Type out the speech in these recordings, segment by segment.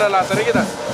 la lateral.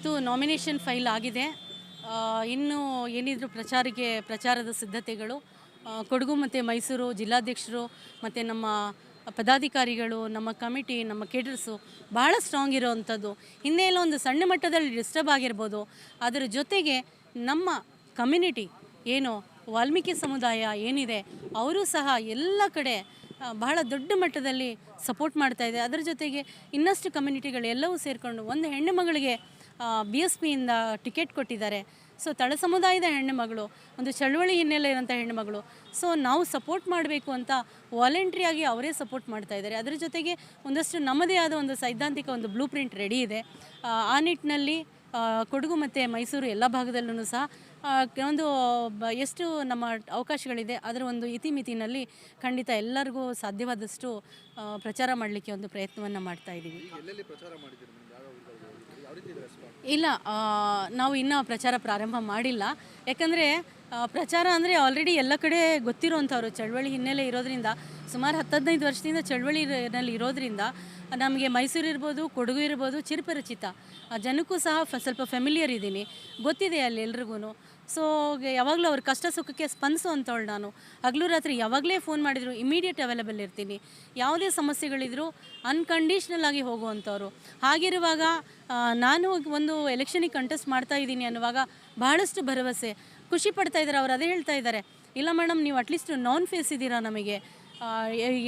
ಇವತ್ತು nomination file ಆಗಿದೆ. ಇನ್ನು ಏನಿದ್ರು ಪ್ರಚಾರಕ್ಕೆ, ಪ್ರಚಾರದ ಸಿದ್ಧತೆಗಳು ಕೊಡಗು ಮತ್ತು ಮೈಸೂರು ಜಿಲ್ಲಾಧ್ಯಕ್ಷರು ಮತ್ತು ನಮ್ಮ ಪದಾಧಿಕಾರಿಗಳು, ನಮ್ಮ ಕಮಿಟಿ, ನಮ್ಮ ಕೇಡರ್ಸು ಭಾಳ ಸ್ಟ್ರಾಂಗ್ ಇರೋವಂಥದ್ದು. ಎಲ್ಲ ಒಂದು ಸಣ್ಣ ಮಟ್ಟದಲ್ಲಿ ಡಿಸ್ಟರ್ಬ್ ಆಗಿರ್ಬೋದು. ಅದರ ಜೊತೆಗೆ ನಮ್ಮ ಕಮ್ಯುನಿಟಿ ಏನು, ವಾಲ್ಮೀಕಿ ಸಮುದಾಯ ಏನಿದೆ, ಅವರು ಸಹ ಎಲ್ಲ ಕಡೆ ಬಹಳ ದೊಡ್ಡ ಮಟ್ಟದಲ್ಲಿ ಸಪೋರ್ಟ್ ಮಾಡ್ತಾ ಇದೆ. ಅದರ ಜೊತೆಗೆ ಇನ್ನಷ್ಟು ಕಮ್ಯುನಿಟಿಗಳು ಎಲ್ಲವೂ ಸೇರಿಕೊಂಡು ಒಂದು ಹೆಣ್ಣು ಮಗಳಿಗೆ ಬಿ ಎಸ್ ಪಿಯಿಂದ ಟಿಕೆಟ್ ಕೊಟ್ಟಿದ್ದಾರೆ. ಸೊ ತಳ ಸಮುದಾಯದ ಹೆಣ್ಣುಮಗಳು ಒಂದು ಚಳುವಳಿ ಹಿನ್ನೆಲೆ ಇರೋಂಥ ಹೆಣ್ಣುಮಗಳು ಸೊ ನಾವು ಸಪೋರ್ಟ್ ಮಾಡಬೇಕು ಅಂತ ವಾಲಂಟ್ರಿಯಾಗಿ ಅವರೇ ಸಪೋರ್ಟ್ ಮಾಡ್ತಾ ಇದ್ದಾರೆ. ಅದರ ಜೊತೆಗೆ ಒಂದಷ್ಟು ನಮ್ಮದೇ ಆದ ಒಂದು ಸೈದ್ಧಾಂತಿಕ ಒಂದು ಬ್ಲೂ ಪ್ರಿಂಟ್ ರೆಡಿ ಇದೆ. ಆ, ನಿಟ್ಟಿನಲ್ಲಿ ಕೊಡಗು ಮತ್ತು ಮೈಸೂರು ಎಲ್ಲ ಭಾಗದಲ್ಲೂ ಸಹ ಒಂದು ಎಷ್ಟು ನಮ್ಮ ಅವಕಾಶಗಳಿದೆ ಅದರ ಒಂದು ಇತಿಮಿತಿನಲ್ಲಿ ಖಂಡಿತ ಎಲ್ಲರಿಗೂ ಸಾಧ್ಯವಾದಷ್ಟು ಪ್ರಚಾರ ಮಾಡಲಿಕ್ಕೆ ಒಂದು ಪ್ರಯತ್ನವನ್ನು ಮಾಡ್ತಾ ಇದ್ದೀವಿ. ಇಲ್ಲ ನಾವು ಇನ್ನೂ ಪ್ರಚಾರ ಪ್ರಾರಂಭ ಮಾಡಿಲ್ಲ. ಯಾಕಂದರೆ ಪ್ರಚಾರ ಅಂದರೆ ಆಲ್ರೆಡಿ ಎಲ್ಲ ಕಡೆ ಗೊತ್ತಿರುವಂಥವ್ರು. ಚಳವಳಿ ಹಿನ್ನೆಲೆ ಇರೋದ್ರಿಂದ ಸುಮಾರು ಹತ್ತು ಹದಿನೈದು ವರ್ಷದಿಂದ ಚಳವಳಿನಲ್ಲಿ ಇರೋದ್ರಿಂದ ನಮಗೆ ಮೈಸೂರು ಇರ್ಬೋದು ಕೊಡಗು ಇರ್ಬೋದು ಚಿರಪರಿಚಿತ ಆ, ಜನಕ್ಕೂ ಸಹ ಸ್ವಲ್ಪ ಫೆಮಿಲಿಯರ್ ಇದ್ದೀನಿ. ಗೊತ್ತಿದೆ ಅಲ್ಲಿ ಎಲ್ರಿಗೂ ಸೊ ಯಾವಾಗಲೂ ಅವ್ರ ಕಷ್ಟ ಸುಖಕ್ಕೆ ಸ್ಪಂದಿಸು ಅಂತವಳು ನಾನು. ಹಗಲು ರಾತ್ರಿ ಯಾವಾಗಲೇ ಫೋನ್ ಮಾಡಿದ್ರು ಇಮಿಡಿಯೇಟ್ ಅವೈಲೇಬಲ್ ಇರ್ತೀನಿ. ಯಾವುದೇ ಸಮಸ್ಯೆಗಳಿದ್ರು ಅನ್ಕಂಡೀಷ್ನಲ್ ಆಗಿ ಹೋಗುವಂಥವ್ರು. ಹಾಗಿರುವಾಗ ನಾನು ಒಂದು ಎಲೆಕ್ಷನಿಗೆ ಕಂಟೆಸ್ಟ್ ಮಾಡ್ತಾ ಇದ್ದೀನಿ ಅನ್ನುವಾಗ ಬಹಳಷ್ಟು ಭರವಸೆ. ಖುಷಿ ಪಡ್ತಾ ಇದ್ದಾರೆ ಅವ್ರು ಅದೇ ಹೇಳ್ತಾ ಇದ್ದಾರೆ. ಇಲ್ಲ ಮೇಡಮ್ ನೀವು ಅಟ್ಲೀಸ್ಟ್ ನಾನ್ ಫೇಸ್ ಇದ್ದೀರಾ ನಮಗೆ.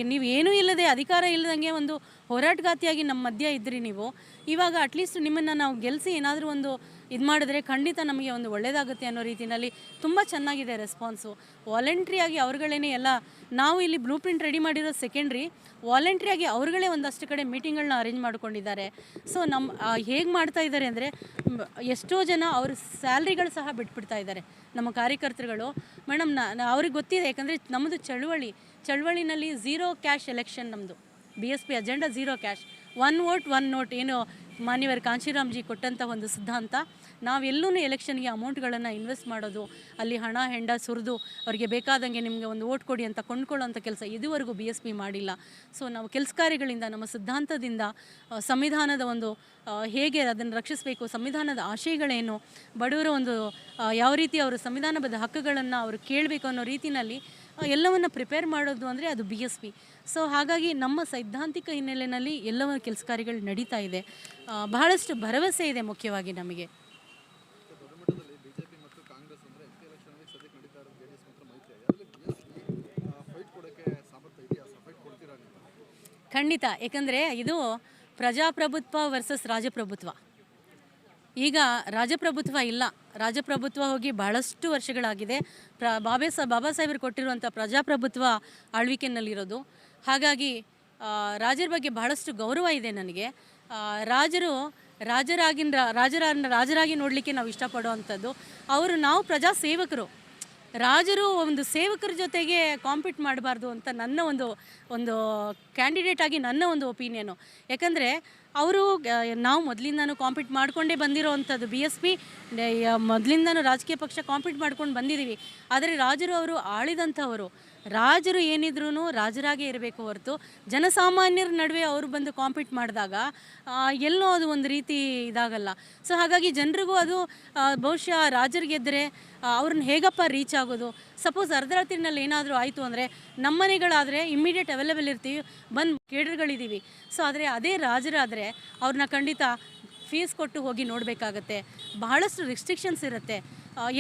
ನೀವು ಏನೂ ಇಲ್ಲದೆ ಅಧಿಕಾರ ಇಲ್ಲದಂಗೆ ಒಂದು ಹೋರಾಟಗಾತಿಯಾಗಿ ನಮ್ಮ ಮಧ್ಯ ಇದ್ರಿ ನೀವು. ಇವಾಗ ಅಟ್ಲೀಸ್ಟ್ ನಿಮ್ಮನ್ನು ನಾವು ಗೆಲ್ಲಿಸಿ ಏನಾದರೂ ಒಂದು ಇದು ಮಾಡಿದ್ರೆ ಖಂಡಿತ ನಮಗೆ ಒಂದು ಒಳ್ಳೆಯದಾಗುತ್ತೆ ಅನ್ನೋ ರೀತಿಯಲ್ಲಿ ತುಂಬ ಚೆನ್ನಾಗಿದೆ ರೆಸ್ಪಾನ್ಸು ವಾಲಂಟ್ರಿಯಾಗಿ ಅವ್ರುಗಳೇ ಎಲ್ಲ, ನಾವು ಇಲ್ಲಿ ಬ್ಲೂ ಪ್ರಿಂಟ್ ರೆಡಿ ಮಾಡಿರೋ ಸೆಕೆಂಡ್ರಿ ವಾಲಂಟ್ರಿಯಾಗಿ ಅವ್ರುಗಳೇ ಒಂದಷ್ಟು ಕಡೆ ಮೀಟಿಂಗ್ಗಳನ್ನ ಅರೇಂಜ್ ಮಾಡ್ಕೊಂಡಿದ್ದಾರೆ. ಸೊ ನಮ್ಮ ಹೇಗೆ ಮಾಡ್ತಾ ಇದ್ದಾರೆ ಅಂದರೆ ಎಷ್ಟೋ ಜನ ಅವ್ರ ಸ್ಯಾಲ್ರಿಗಳು ಸಹ ಬಿಟ್ಬಿಡ್ತಾ ಇದ್ದಾರೆ ನಮ್ಮ ಕಾರ್ಯಕರ್ತರುಗಳು. ಮೇಡಮ್ ನಾ ಅವ್ರಿಗೆ ಗೊತ್ತಿದೆ, ಯಾಕಂದರೆ ನಮ್ಮದು ಚಳುವಳಿ, ಚಳುವಳಿನಲ್ಲಿ ಝೀರೋ ಕ್ಯಾಶ್ ಎಲೆಕ್ಷನ್ ನಮ್ಮದು B S P agenda zero cash one vote one note ಏನು ಮಾನ್ಯವರು ಕಾಂಚಿರಾಮ್ಜಿ ಕೊಟ್ಟಂಥ ಒಂದು ಸಿದ್ಧಾಂತ. ನಾವೆಲ್ಲೂ ಎಲೆಕ್ಷನ್ಗೆ ಅಮೌಂಟ್ಗಳನ್ನು ಇನ್ವೆಸ್ಟ್ ಮಾಡೋದು, ಅಲ್ಲಿ ಹಣ, ಹೆಂಡ ಸುರಿದು ಅವರಿಗೆ ಬೇಕಾದಂಗೆ ನಿಮಗೆ ಒಂದು ಓಟ್ ಕೊಡಿ ಅಂತ ಕೊಂಡ್ಕೊಳ್ಳೋಂಥ ಕೆಲಸ ಇದುವರೆಗೂ ಬಿ ಎಸ್ ಪಿ ಮಾಡಿಲ್ಲ. ಸೊ ನಾವು ಕೆಲಸ ಕಾರ್ಯಗಳಿಂದ, ನಮ್ಮ ಸಿದ್ಧಾಂತದಿಂದ ಸಂವಿಧಾನದ ಒಂದು ಹೇಗೆ ಅದನ್ನು ರಕ್ಷಿಸಬೇಕು, ಸಂವಿಧಾನದ ಆಶಯಗಳೇನು, ಬಡವರ ಒಂದು ಯಾವ ರೀತಿ ಅವರು ಸಂವಿಧಾನಬದ್ಧ ಹಕ್ಕುಗಳನ್ನು ಅವರು ಕೇಳಬೇಕು ಅನ್ನೋ ರೀತಿಯಲ್ಲಿ ಎಲ್ಲವನ್ನು ಪ್ರಿಪೇರ್ ಮಾಡೋದು ಅಂದರೆ ಅದು ಬಿ ಎಸ್ ಪಿ. ಸೊ ಹಾಗಾಗಿ ನಮ್ಮ ಸೈದ್ಧಾಂತಿಕ ಹಿನ್ನೆಲೆಯಲ್ಲಿ ಎಲ್ಲವೂ ಕೆಲಸ ಕಾರ್ಯಗಳು ನಡೀತಾ ಇದೆ. ಬಹಳಷ್ಟು ಭರವಸೆ ಇದೆ ಮುಖ್ಯವಾಗಿ ನಮಗೆ. ಖಂಡಿತ. ಏಕೆಂದರೆ ಇದು ಪ್ರಜಾಪ್ರಭುತ್ವ ವರ್ಸಸ್ ರಾಜಪ್ರಭುತ್ವ. ಈಗ ರಾಜಪ್ರಭುತ್ವ ಇಲ್ಲ. ರಾಜಪ್ರಭುತ್ವ ಹೋಗಿ ಬಹಳಷ್ಟು ವರ್ಷಗಳಾಗಿದೆ. ಪ್ರ, ಬಾಬೆ ಸಾ, ಬಾಬಾ ಸಾಹೇಬರು ಕೊಟ್ಟಿರುವಂಥ ಪ್ರಜಾಪ್ರಭುತ್ವ ಆಳ್ವಿಕೆಯಲ್ಲಿರೋದು. ಹಾಗಾಗಿ ರಾಜರ ಬಗ್ಗೆ ಬಹಳಷ್ಟು ಗೌರವ ಇದೆ ನನಗೆ. ರಾಜರು ರಾಜರಾಗಿನ ರಾಜರ ರಾಜರಾಗಿ ನೋಡಲಿಕ್ಕೆ ನಾವು ಇಷ್ಟಪಡುವಂಥದ್ದು. ಅವರು ನಾವು ಪ್ರಜಾ ಸೇವಕರು ರಾಜರು ಒಂದು ಸೇವಕರ ಜೊತೆಗೆ ಕಾಂಪೀಟ್ ಮಾಡಬಾರ್ದು ಅಂತ ನನ್ನ ಒಂದು ಒಂದು ಕ್ಯಾಂಡಿಡೇಟ್ ಆಗಿ ನನ್ನ ಒಂದು ಒಪಿನಿಯನು ಯಾಕಂದರೆ ಅವರು ನಾವು ಮೊದಲಿಂದನೂ ಕಾಂಪೀಟ್ ಮಾಡಿಕೊಂಡೇ ಬಂದಿರೋವಂಥದ್ದು ಬಿ ಎಸ್ ಪಿ ಮೊದಲಿಂದನೂ ರಾಜಕೀಯ ಪಕ್ಷ ಕಾಂಪೀಟ್ ಮಾಡ್ಕೊಂಡು ಬಂದಿದ್ದೀವಿ ಆದರೆ ರಾಜರು ಅವರು ಆಳಿದಂಥವರು ರಾಜರು ಏನಿದ್ರು ರಾಜರಾಗೇ ಇರಬೇಕು ಹೊರತು. ಜನಸಾಮಾನ್ಯರ ನಡುವೆ ಅವರು ಬಂದು ಕಾಂಪೀಟ್ ಮಾಡಿದಾಗ ಎಲ್ಲೋ ಅದು ಒಂದು ರೀತಿ ಇದಾಗಲ್ಲ. ಸೊ ಹಾಗಾಗಿ ಜನರಿಗೂ ಅದು ಬಹುಶಃ ರಾಜರು ಗೆದ್ದರೆ ಅವ್ರನ್ನ ಹೇಗಪ್ಪ ರೀಚ್ ಆಗೋದು? ಸಪೋಸ್ ಅರ್ಧರಾತ್ರಿನಲ್ಲಿ ಏನಾದರೂ ಆಯಿತು ಅಂದರೆ ನಮ್ಮನೆಗಳಾದರೆ ಇಮ್ಮಿಡಿಯೇಟ್ ಅವೈಲೇಬಲ್ ಇರ್ತೀವಿ, ಬಂದು ಕೇಡರ್ಗಳಿದ್ದೀವಿ ಸೊ ಆದರೆ ಅದೇ ರಾಜರಾದರೆ ಅವ್ರನ್ನ ಖಂಡಿತ ಫೀಸ್ ಕೊಟ್ಟು ಹೋಗಿ ನೋಡಬೇಕಾಗತ್ತೆ. ಬಹಳಷ್ಟು ರಿಸ್ಟ್ರಿಕ್ಷನ್ಸ್ ಇರುತ್ತೆ.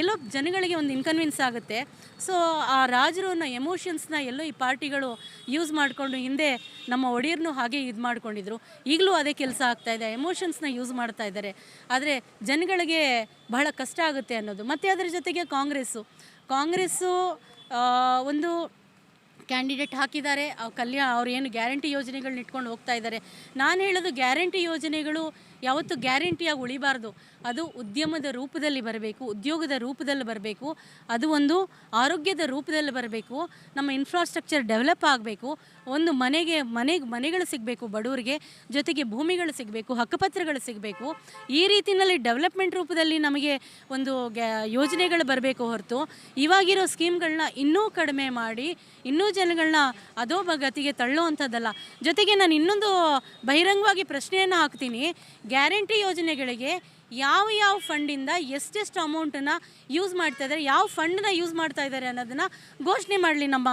ಎಲ್ಲೋ ಜನಗಳಿಗೆ ಒಂದು ಇನ್ಕನ್ವಿನ್ಸ್ ಆಗುತ್ತೆ. ಸೊ ಆ ರಾಜರನ್ನ ಎಮೋಷನ್ಸ್ನ ಎಲ್ಲೋ ಈ ಪಾರ್ಟಿಗಳು ಯೂಸ್ ಮಾಡಿಕೊಂಡು ಹಿಂದೆ ನಮ್ಮ ಒಡೆಯರ್ನು ಹಾಗೆ ಇದು ಮಾಡ್ಕೊಂಡಿದ್ರು. ಈಗಲೂ ಅದೇ ಕೆಲಸ ಆಗ್ತಾ ಇದೆ ಎಮೋಷನ್ಸ್ನ ಯೂಸ್ ಮಾಡ್ತಾ ಇದ್ದಾರೆ. ಆದರೆ ಜನಗಳಿಗೆ ಬಹಳ ಕಷ್ಟ ಆಗುತ್ತೆ ಅನ್ನೋದು. ಮತ್ತು ಅದರ ಜೊತೆಗೆ ಕಾಂಗ್ರೆಸ್ಸು. ಕಾಂಗ್ರೆಸ್ಸು ಒಂದು ಕ್ಯಾಂಡಿಡೇಟ್ ಹಾಕಿದ್ದಾರೆ. ಅವ್ ಕಲ್ಯಾಣ ಅವ್ರು ಏನು ಗ್ಯಾರಂಟಿ ಯೋಜನೆಗಳನ್ನ ಇಟ್ಕೊಂಡು ಹೋಗ್ತಾ ಇದ್ದಾರೆ. ನಾನು ಹೇಳೋದು ಗ್ಯಾರಂಟಿ ಯೋಜನೆಗಳು ಯಾವತ್ತೂ ಗ್ಯಾರಂಟಿಯಾಗಿ ಉಳಿಬಾರ್ದು. ಅದು ಉದ್ಯಮದ ರೂಪದಲ್ಲಿ ಬರಬೇಕು, ಉದ್ಯೋಗದ ರೂಪದಲ್ಲಿ ಬರಬೇಕು, ಅದು ಒಂದು ಆರೋಗ್ಯದ ರೂಪದಲ್ಲಿ ಬರಬೇಕು, ನಮ್ಮ ಇನ್ಫ್ರಾಸ್ಟ್ರಕ್ಚರ್ ಡೆವಲಪ್ ಆಗಬೇಕು, ಒಂದು ಮನೆಗೆ ಮನೆಗೆ ಮನೆಗಳು ಸಿಗಬೇಕು, ಬಡವರಿಗೆ ಜೊತೆಗೆ ಭೂಮಿಗಳು ಸಿಗಬೇಕು, ಹಕ್ಕುಪತ್ರಗಳು ಸಿಗಬೇಕು. ಈ ರೀತಿಯಲ್ಲಿ ಡೆವಲಪ್ಮೆಂಟ್ ರೂಪದಲ್ಲಿ ನಮಗೆ ಒಂದು ಯೋಜನೆಗಳು ಬರಬೇಕು ಹೊರತು, ಇವಾಗಿರೋ ಸ್ಕೀಮ್ಗಳನ್ನ ಇನ್ನೂ ಕಡಿಮೆ ಮಾಡಿ, ಇನ್ನೂ ಜನಗಳನ್ನ ಅದೋ ಭಗತಿಗೆ ತಳ್ಳೋ ಜೊತೆಗೆ ನಾನು ಇನ್ನೊಂದು ಬಹಿರಂಗವಾಗಿ ಪ್ರಶ್ನೆಯನ್ನು ಹಾಕ್ತೀನಿ. ಗ್ಯಾರಂಟಿ ಯೋಜನೆಗಳಿಗೆ ಯಾವ ಯಾವ ಫಂಡಿಂದ ಎಷ್ಟೆಷ್ಟು ಅಮೌಂಟನ್ನು ಯೂಸ್ ಮಾಡ್ತಾ ಇದ್ದಾರೆ, ಯಾವ ಫಂಡನ್ನ ಯೂಸ್ ಮಾಡ್ತಾ ಇದ್ದಾರೆ ಅನ್ನೋದನ್ನು ಘೋಷಣೆ ಮಾಡಲಿ ನಮ್ಮ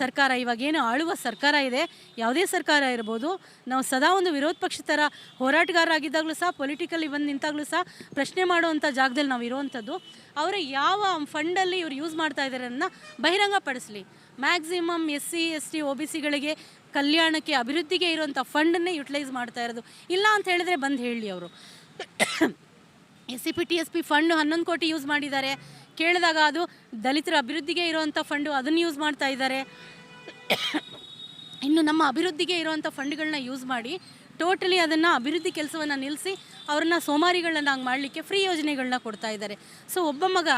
ಸರ್ಕಾರ. ಸರ್ಕಾರ ಇವಾಗೇನು ಆಳುವ ಸರ್ಕಾರ ಇದೆ, ಯಾವುದೇ ಸರ್ಕಾರ ಇರ್ಬೋದು, ನಾವು ಸದಾ ಒಂದು ವಿರೋಧ ಪಕ್ಷ ಥರ ಹೋರಾಟಗಾರರಾಗಿದ್ದಾಗಲೂ ಸಹ ಪೊಲಿಟಿಕಲಿ ಬಂದು ನಿಂತಾಗಲೂ ಸಹ ಪ್ರಶ್ನೆ ಮಾಡುವಂಥ ಜಾಗದಲ್ಲಿ ನಾವು ಇರುವಂಥದ್ದು ಅವರು ಯಾವ ಫಂಡಲ್ಲಿ ಇವರು ಯೂಸ್ ಮಾಡ್ತಾ ಇದ್ದಾರೆ ಅನ್ನೋ ಬಹಿರಂಗಪಡಿಸಲಿ. Maximum S C S T O B ಸಿಗಳಿಗೆ ಕಲ್ಯಾಣಕ್ಕೆ, ಅಭಿವೃದ್ಧಿಗೆ ಇರುವಂಥ ಫಂಡನ್ನೇ ಯುಟಿಲೈಸ್ ಮಾಡ್ತಾ ಇರೋದು. ಇಲ್ಲ ಅಂತ ಹೇಳಿದ್ರೆ ಬಂದು ಹೇಳಿ ಅವರು. S C P T S P fund ಹನ್ನೊಂದು ಕೋಟಿ ಯೂಸ್ ಮಾಡಿದ್ದಾರೆ. ಕೇಳಿದಾಗ ಅದು ದಲಿತರ ಅಭಿವೃದ್ಧಿಗೆ ಇರುವಂಥ ಫಂಡು ಅದನ್ನು ಯೂಸ್ ಮಾಡ್ತಾ ಇದ್ದಾರೆ. ಇನ್ನು ನಮ್ಮ ಅಭಿವೃದ್ಧಿಗೆ ಇರುವಂಥ ಫಂಡ್ಗಳನ್ನ ಯೂಸ್ ಮಾಡಿ ಟೋಟಲಿ ಅದನ್ನು ಅಭಿವೃದ್ಧಿ ಕೆಲಸವನ್ನು ನಿಲ್ಲಿಸಿ ಅವ್ರನ್ನ ಸೋಮಾರಿಗಳನ್ನಾಗಿ ಮಾಡಲಿಕ್ಕೆ ಫ್ರೀ ಯೋಜನೆಗಳನ್ನ ಕೊಡ್ತಾ ಇದ್ದಾರೆ. ಸೊ ಒಬ್ಬ ಮಗ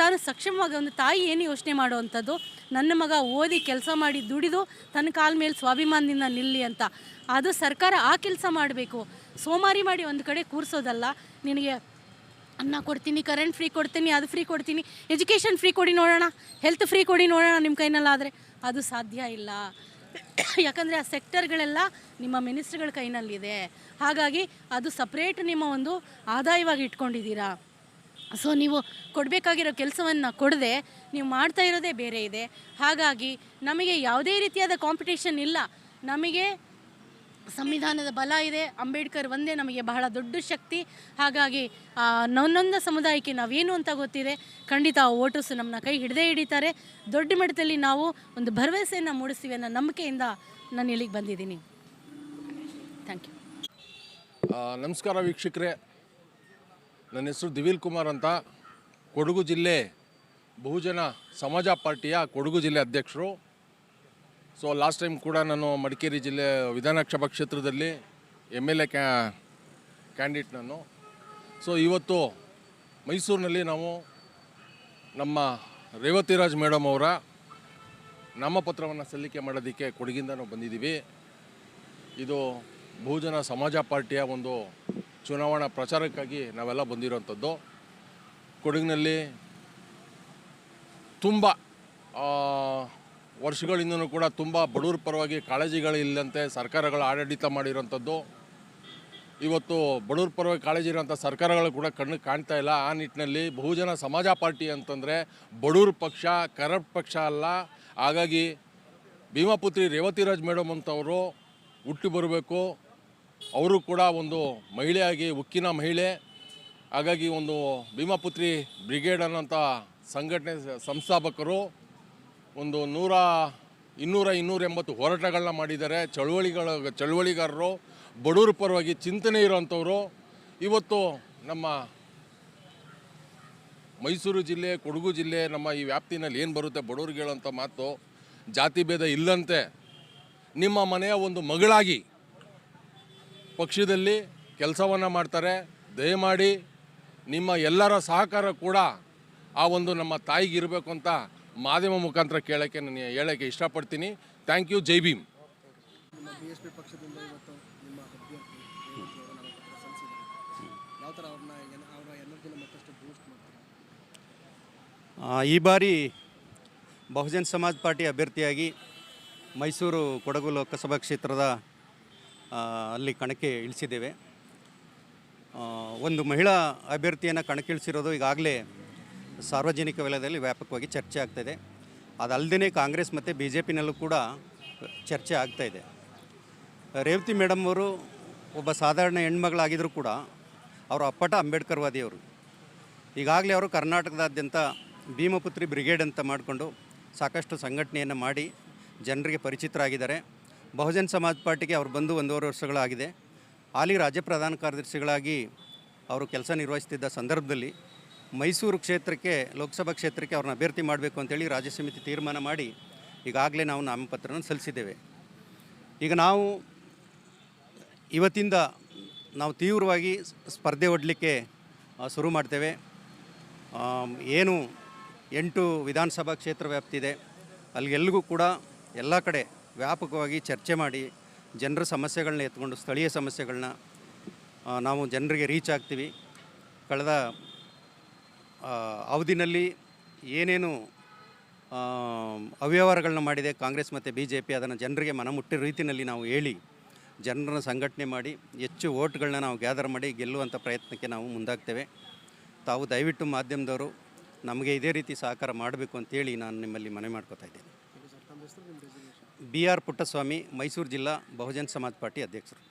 ತಾನು ಸಕ್ಷಮವಾಗಿ ಒಂದು ತಾಯಿ ಏನು ಯೋಚನೆ ಮಾಡುವಂಥದ್ದು ನನ್ನ ಮಗ ಓದಿ ಕೆಲಸ ಮಾಡಿ ದುಡಿದು ತನ್ನ ಕಾಲ ಮೇಲೆ ಸ್ವಾಭಿಮಾನದಿಂದ ನಿಲ್ಲಿ ಅಂತ. ಅದು ಸರ್ಕಾರ ಆ ಕೆಲಸ ಮಾಡಬೇಕು. ಸೋಮಾರಿ ಮಾಡಿ ಒಂದು ಕಡೆ ಕೂರಿಸೋದಲ್ಲ, ನಿನಗೆ ಅನ್ನ ಕೊಡ್ತೀನಿ ಕರೆಂಟ್ ಫ್ರೀ ಕೊಡ್ತೀನಿ, ಅದು ಫ್ರೀ ಕೊಡ್ತೀನಿ ಎಜುಕೇಷನ್ ಫ್ರೀ ಕೊಡಿ ನೋಡೋಣ ಹೆಲ್ತ್ ಫ್ರೀ ಕೊಡಿ ನೋಡೋಣ ನಿಮ್ಮ ಕೈನಲ್ಲಾದರೆ. ಅದು ಸಾಧ್ಯ ಇಲ್ಲ. ಯಾಕಂದರೆ ಆ ಸೆಕ್ಟರ್ಗಳೆಲ್ಲ ನಿಮ್ಮ ಮಿನಿಸ್ಟ್ರುಗಳ ಕೈನಲ್ಲಿದೆ. ಹಾಗಾಗಿ ಅದು ಸಪ್ರೇಟ್ ನಿಮ್ಮ ಒಂದು ಆದಾಯವಾಗಿ ಇಟ್ಕೊಂಡಿದ್ದೀರಾ. ಸೊ ನೀವು ಕೊಡಬೇಕಾಗಿರೋ ಕೆಲಸವನ್ನು ಕೊಡದೆ, ನೀವು ಮಾಡ್ತಾ ಇರೋದೇ ಬೇರೆ ಇದೆ. ಹಾಗಾಗಿ ನಮಗೆ ಯಾವುದೇ ರೀತಿಯಾದ ಕಾಂಪಿಟೇಷನ್ ಇಲ್ಲ. ನಮಗೆ ಸಂವಿಧಾನದ ಬಲ ಇದೆ. ಅಂಬೇಡ್ಕರ್ ಒಂದೇ ನಮಗೆ ಬಹಳ ದೊಡ್ಡ ಶಕ್ತಿ. ಹಾಗಾಗಿ ನನ್ನೊಂದ ಸಮುದಾಯಕ್ಕೆ ನಾವೇನು ಅಂತ ಗೊತ್ತಿದೆ. ಖಂಡಿತ ಆ ವೋಟರ್ಸ್ ನಮ್ಮನ್ನ ಕೈ ಹಿಡದೇ ಹಿಡಿತಾರೆ. ದೊಡ್ಡ ಮಟ್ಟದಲ್ಲಿ ನಾವು ಒಂದು ಭರವಸೆಯನ್ನು ಮೂಡಿಸ್ತೀವಿ ಅನ್ನೋ ನಂಬಿಕೆಯಿಂದ ನಾನು ಇಲ್ಲಿಗೆ ಬಂದಿದ್ದೀನಿ. ಥ್ಯಾಂಕ್ ಯು ನಮಸ್ಕಾರ ವೀಕ್ಷಕರೇ. ನನ್ನ ಹೆಸರು ದಿವಿಲ್ ಕುಮಾರ್ ಅಂತ. ಕೊಡಗು ಜಿಲ್ಲೆ ಬಹುಜನ ಸಮಾಜ ಪಾರ್ಟಿಯ ಕೊಡಗು ಜಿಲ್ಲೆ ಅಧ್ಯಕ್ಷರು. ಸೊ ಲಾಸ್ಟ್ ಟೈಮ್ ಕೂಡ ನಾನು ಮಡಿಕೇರಿ ಜಿಲ್ಲೆ ವಿಧಾನಸಭಾ ಕ್ಷೇತ್ರದಲ್ಲಿ ಎಂ ಎಲ್ ಎ ಕ್ಯಾ ಕ್ಯಾಂಡಿಡೇಟ್ ನಾನು. ಸೊ ಇವತ್ತು ಮೈಸೂರಿನಲ್ಲಿ ನಾವು ನಮ್ಮ ರೇವತಿರಾಜ್ ಮೇಡಮ್ ಅವರ ನಾಮಪತ್ರವನ್ನು ಸಲ್ಲಿಕೆ ಮಾಡೋದಕ್ಕೆ ಕೊಡಗಿಂದ ನಾವು ಬಂದಿದ್ದೀವಿ. ಇದು ಬಹುಜನ ಸಮಾಜ ಪಾರ್ಟಿಯ ಒಂದು ಚುನಾವಣಾ ಪ್ರಚಾರಕ್ಕಾಗಿ ನಾವೆಲ್ಲ ಬಂದಿರೋಂಥದ್ದು. ಕೊಡಗಿನಲ್ಲಿ ತುಂಬ ವರ್ಷಗಳಿಂದನೂ ಕೂಡ ತುಂಬ ಬಡವ್ರ ಪರವಾಗಿ ಕಾಳಜಿಗಳಿಲ್ಲಂತೆ ಸರ್ಕಾರಗಳು ಆಡಳಿತ ಮಾಡಿರೋಂಥದ್ದು. ಇವತ್ತು ಬಡವ್ರ ಪರವಾಗಿ ಕಾಳಜಿ ಇರೋಂಥ ಸರ್ಕಾರಗಳು ಕೂಡ ಕಣ್ಣು ಕಾಣ್ತಾ ಇಲ್ಲ. ಆ ನಿಟ್ಟಿನಲ್ಲಿ ಬಹುಜನ ಸಮಾಜ ಪಾರ್ಟಿ ಅಂತಂದರೆ ಬಡವ್ರ ಪಕ್ಷ ಕರಪ್ಟ್ ಪಕ್ಷ ಅಲ್ಲ. ಹಾಗಾಗಿ ಭೀಮಾಪುತ್ರಿ ರೇವತಿರಾಜ್ ಮೇಡಮ್ ಅಂತವರು ಹುಟ್ಟಿ ಬರಬೇಕು. ಅವರು ಕೂಡ ಒಂದು ಮಹಿಳೆಯಾಗಿ, ಉಕ್ಕಿನ ಮಹಿಳೆ. ಹಾಗಾಗಿ ಒಂದು ಭೀಮಾಪುತ್ರಿ ಬ್ರಿಗೇಡ್ ಅನ್ನೋಂಥ ಸಂಘಟನೆ, ಸಂಸ್ಥಾಪಕರು. ಒಂದು ನೂರ ಇನ್ನೂರ ಇನ್ನೂರ ಎಂಬತ್ತು ಹೋರಾಟಗಳನ್ನ ಮಾಡಿದ್ದಾರೆ. ಚಳುವಳಿಗಳ, ಚಳುವಳಿಗಾರರು, ಬಡವರ ಪರವಾಗಿ ಚಿಂತನೆ ಇರೋವಂಥವ್ರು. ಇವತ್ತು ನಮ್ಮ ಮೈಸೂರು ಜಿಲ್ಲೆ, ಕೊಡಗು ಜಿಲ್ಲೆ ನಮ್ಮ ಈ ವ್ಯಾಪ್ತಿನಲ್ಲಿ ಏನು ಬರುತ್ತೆ ಬಡವ್ರಿಗೆ ಹೇಳೋಂಥ ಮಾತು, ಜಾತಿ ಭೇದ ಇಲ್ಲಂತೆ. ನಿಮ್ಮ ಮನೆಯ ಒಂದು ಮಗಳಾಗಿ ಪಕ್ಷದಲ್ಲಿ ಕೆಲಸವನ್ನು ಮಾಡ್ತಾರೆ. ದಯಮಾಡಿ ನಿಮ್ಮ ಎಲ್ಲರ ಸಹಕಾರ ಕೂಡ ಆ ಒಂದು ನಮ್ಮ ತಾಯಿಗೆ ಇರಬೇಕು ಅಂತ ಮಾಧ್ಯಮ ಮುಖಾಂತರ ಕೇಳೋಕ್ಕೆ ನಾನು ಹೇಳೋಕ್ಕೆ ಇಷ್ಟಪಡ್ತೀನಿ. ಥ್ಯಾಂಕ್ ಯು ಜೈ ಭೀಮ್ ಈ ಬಾರಿ ಬಹುಜನ್ ಸಮಾಜ್ ಪಾರ್ಟಿ ಅಭ್ಯರ್ಥಿಯಾಗಿ ಮೈಸೂರು ಕೊಡಗು ಲೋಕಸಭಾ ಕ್ಷೇತ್ರದ ಅಲ್ಲಿ ಕಣಕ್ಕೆ ಇಳಿಸಿದ್ದೇವೆ. ಒಂದು ಮಹಿಳಾ ಅಭ್ಯರ್ಥಿಯನ್ನು ಕಣಕ್ಕಿಳಿಸಿರೋದು ಈಗಾಗಲೇ ಸಾರ್ವಜನಿಕ ವಲಯದಲ್ಲಿ ವ್ಯಾಪಕವಾಗಿ ಚರ್ಚೆ ಆಗ್ತಾಯಿದೆ ಅದಲ್ಲದೇ ಕಾಂಗ್ರೆಸ್ ಮತ್ತು ಬಿ ಜೆ ಪಿನಲ್ಲೂ ಕೂಡ ಚರ್ಚೆ ಆಗ್ತಾಯಿದೆ ರೇವತಿ ಮೇಡಮ್ ಅವರು ಒಬ್ಬ ಸಾಧಾರಣ ಹೆಣ್ಮಗಳಾಗಿದ್ದರೂ ಕೂಡ ಅವರು ಅಪ್ಪಟ ಅಂಬೇಡ್ಕರ್ವಾದಿಯವರು. ಈಗಾಗಲೇ ಅವರು ಕರ್ನಾಟಕದಾದ್ಯಂತ ಭೀಮಪುತ್ರಿ ಬ್ರಿಗೇಡ್ ಅಂತ ಮಾಡಿಕೊಂಡು ಸಾಕಷ್ಟು ಸಂಘಟನೆಯನ್ನು ಮಾಡಿ ಜನರಿಗೆ ಪರಿಚಿತರಾಗಿದ್ದಾರೆ. ಬಹುಜನ್ ಸಮಾಜ್ ಪಾರ್ಟಿಗೆ ಅವರು ಬಂದು ಒಂದೂವರೆ ವರ್ಷಗಳಾಗಿದೆ. ಹಾಲಿ ರಾಜ್ಯ ಪ್ರಧಾನ ಕಾರ್ಯದರ್ಶಿಗಳಾಗಿ ಅವರು ಕೆಲಸ ನಿರ್ವಹಿಸ್ತಿದ್ದ ಸಂದರ್ಭದಲ್ಲಿ ಮೈಸೂರು ಕ್ಷೇತ್ರಕ್ಕೆ, ಲೋಕಸಭಾ ಕ್ಷೇತ್ರಕ್ಕೆ ಅವ್ರನ್ನ ಅಭ್ಯರ್ಥಿ ಮಾಡಬೇಕು ಅಂತೇಳಿ ರಾಜ್ಯ ಸಮಿತಿ ತೀರ್ಮಾನ ಮಾಡಿ ಈಗಾಗಲೇ ನಾವು ನಾಮಪತ್ರವನ್ನು ಸಲ್ಲಿಸಿದ್ದೇವೆ. ಈಗ ನಾವು ಇವತ್ತಿಂದ ನಾವು ತೀವ್ರವಾಗಿ ಸ್ಪರ್ಧೆ ಒಡಲಿಕ್ಕೆ ಶುರು ಮಾಡ್ತೇವೆ. ಏನು ಎಂಟು ವಿಧಾನಸಭಾ ಕ್ಷೇತ್ರ ವ್ಯಾಪ್ತಿ ಇದೆ. ಅಲ್ಲಿಗೆಲ್ರಿಗೂ ಕೂಡ ಎಲ್ಲ ಕಡೆ ವ್ಯಾಪಕವಾಗಿ ಚರ್ಚೆ ಮಾಡಿ ಜನರ ಸಮಸ್ಯೆಗಳನ್ನ ಎತ್ಕೊಂಡು ಸ್ಥಳೀಯ ಸಮಸ್ಯೆಗಳನ್ನ ನಾವು ಜನರಿಗೆ ರೀಚ್ ಆಗ್ತೀವಿ. ಕಳೆದ ಅವಧಿನಲ್ಲಿ ಏನೇನು ಅವ್ಯವಹಾರಗಳನ್ನ ಮಾಡಿದೆ ಕಾಂಗ್ರೆಸ್ ಮತ್ತು ಬಿ ಜೆ ಪಿ ಅದನ್ನು ಜನರಿಗೆ ಮನಮುಟ್ಟಿ ರೀತಿಯಲ್ಲಿ ನಾವು ಹೇಳಿ, ಜನರನ್ನು ಸಂಘಟನೆ ಮಾಡಿ, ಹೆಚ್ಚು ಓಟ್ಗಳನ್ನ ನಾವು ಗ್ಯಾದರ್ ಮಾಡಿ ಗೆಲ್ಲುವಂಥ ಪ್ರಯತ್ನಕ್ಕೆ ನಾವು ಮುಂದಾಗ್ತೇವೆ. ತಾವು ದಯವಿಟ್ಟು ಮಾಧ್ಯಮದವರು ನಮಗೆ ಇದೇ ರೀತಿ ಸಹಕಾರ ಮಾಡಬೇಕು ಅಂತೇಳಿ ನಾನು ನಿಮ್ಮಲ್ಲಿ ಮನವಿ ಮಾಡ್ಕೋತಾ ಇದ್ದೇನೆ. ಬಿ ಆರ್ ಪುಟ್ಟಸ್ವಾಮಿ, ಮೈಸೂರು ಜಿಲ್ಲಾ ಬಹುಜನ್ ಸಮಾಜ್ ಪಾರ್ಟಿ ಅಧ್ಯಕ್ಷರು.